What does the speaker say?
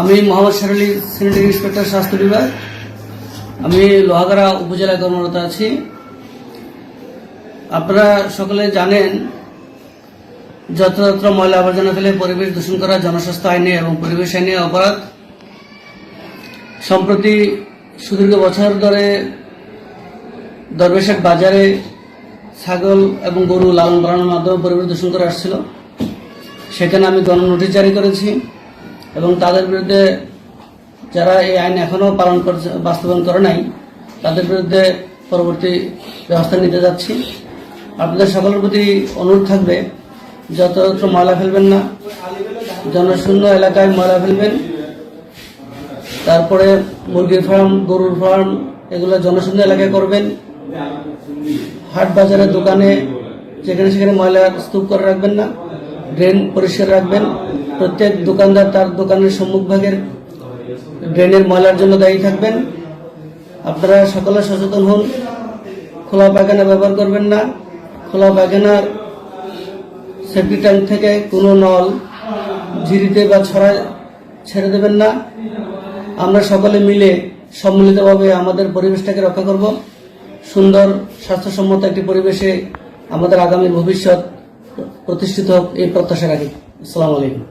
আমি Mohammad শারুলি sanitary inspector স্বাস্থ্য বিভাগ। আমি লোহাগাড়া উপজেলায় কর্মরত আছি। আপনারা সকলে জানেন, যত্রতত্র ময়লা আবর্জনা ফেলে পরিবেশ দূষণ করা জনস্বাস্থ্য আইনে এবং পরিবেশ আইনে অপরাধ। সম্প্রতি সুদীর্ঘ বছর ধরে দরবেশাট বাজারে ছাগল এবং গরু লালন পালনের মাধ্যমে পরিবেশ দূষণ করে আসছিল। সেখানে আমি গণ নোটিশ জারি করেছি। এবং তাদের বিরুদ্ধে যারা এই আইন এখনও পালন করছে, বাস্তবায়ন করে নাই, তাদের বিরুদ্ধে পরবর্তী ব্যবস্থা নিতে যাচ্ছি। আপনাদের সকলের প্রতি অনুরোধ থাকবে যতত্র ময়লা ফেলবেন না, জনশূন্য এলাকায় ময়লা ফেলবেন, তারপরে মুরগির ফার্ম, গরুর ফার্ম, এগুলো জনশূন্য এলাকায় করবেন, হাট বাজারের দোকানে যেখানে সেখানে ময়লা স্তূপ করে রাখবেন না ড্রেন পরিষ্কার রাখবেন। প্রত্যেক দোকানদার তার দোকানের সম্মুখভাগের ড্রেনের ময়লার জন্য দায়ী থাকবেন। আপনারা সকলে সচেতন হন। খোলা পায়খানা ব্যবহার করবেন না। খোলা পায়খানার সেফটি ট্যাঙ্ক থেকে কোনো নল, ঝিরিতে বা ছড়ায় ছেড়ে দেবেন না। আমরা সকলে মিলে সম্মিলিতভাবে আমাদের পরিবেশটাকে রক্ষা করব। সুন্দর, স্বাস্থ্যসম্মত একটি পরিবেশে আমাদের আগামী ভবিষ্যৎ প্রতিষ্ঠিত এই প্রত্যাশা রাখি আসসালামু আলাইকুম।